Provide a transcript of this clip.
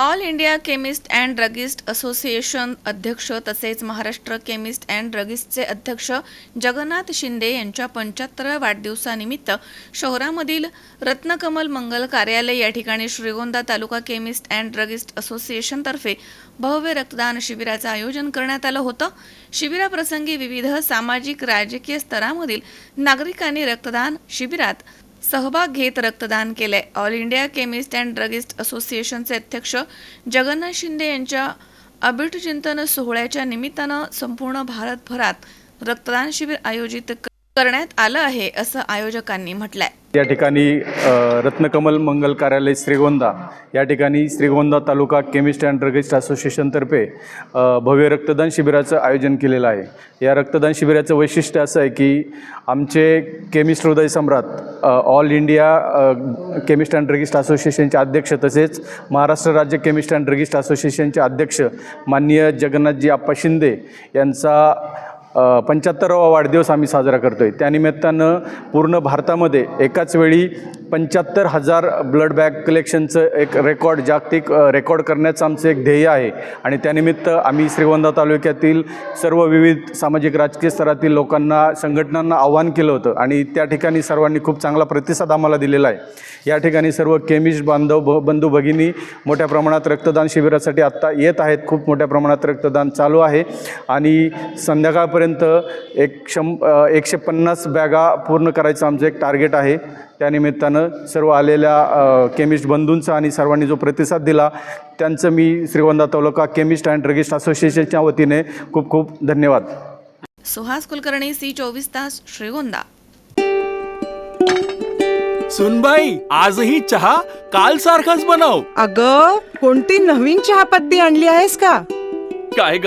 All India chemist and druggist association अध्यक्ष तसेच Maharashtra chemist and ड्रगिस्टचे अध्यक्ष जगन्नाथ शिंदे यांच्या पंच्याहत्तराव्या वाढदिवसानिमित्त शहरामधील रत्नकमल मंगल कार्यालय या ठिकाणी Shrigonda taluka chemist and druggist असोसिएशनतर्फे भव्य रक्तदान शिबिराचं आयोजन करण्यात आलं होतं. शिबिराप्रसंगी विविध सामाजिक राजकीय स्तरामधील नागरिकांनी रक्तदान शिबिरात सहभाग घेत रक्तदान केलंय. All India chemist and druggist असोसिएशनचे अध्यक्ष जगन्नाथ शिंदे यांच्या अबिट चिंतन सोहळ्याच्या निमित्तानं संपूर्ण भारतभरात रक्तदान शिबिर आयोजित करण्यात आलं आहे असं आयोजकांनी म्हटलंय. या ठिकाणी रत्नकमल मंगल कार्यालय श्रीगोंदा या ठिकाणी Shrigonda taluka chemist and druggist असोसिएशनतर्फे भव्य रक्तदान शिबिराचं आयोजन केलेलं आहे. या रक्तदान शिबिराचं वैशिष्ट्य असं आहे की आमचे केमिस्ट हृदय सम्राट all India chemist and druggist असोसिएशनचे अध्यक्ष तसेच महाराष्ट्र राज्य केमिस्ट अँड ड्रगिस्ट असोसिएशनचे अध्यक्ष माननीय जगन्नाथजी आप्पा शिंदे यांचा पंच्याहत्तरावा वाढदिवस आम्ही साजरा करतो आहे त्यानिमित्तानं पूर्ण भारतामध्ये एकाच वेळी पंच्याहत्तर हजार ब्लड बॅग कलेक्शनचं एक रेकॉर्ड जागतिक रेकॉर्ड करण्याचं आमचं एक ध्येय आहे. आणि त्यानिमित्त आम्ही श्रीगोंदा तालुक्यातील सर्व विविध सामाजिक राजकीय स्तरातील लोकांना संघटनांना आव्हान केलं होतं. आणि त्या ठिकाणी सर्वांनी खूप चांगला प्रतिसाद आम्हाला दिलेला आहे. या ठिकाणी सर्व केमिस्ट बांधव ब बंधू भगिनी मोठ्या प्रमाणात रक्तदान शिबिरासाठी आत्ता येत आहेत. खूप मोठ्या प्रमाणात रक्तदान चालू आहे. आणि संध्याकाळपर्यंत एक शं एकशे पन्नास बॅगा पूर्ण करायचं आमचं एक टार्गेट आहे. त्यानिमित्तानं सर्व आलेल्या केमिस्ट बंधूंचा आणि सर्वांनी जो प्रतिसाद दिला त्यांचं मी Shrigonda taluka chemist and druggist असोसिएशनच्या वतीने खूप खूप धन्यवाद. सुहास कुलकर्णी सी चोवीस तास श्रीगोंदा. सुनबाई आजही चहा काल सारखाच बनव. अग कोणती नवीन चहापत्ती आणली आहेस का? काय ग?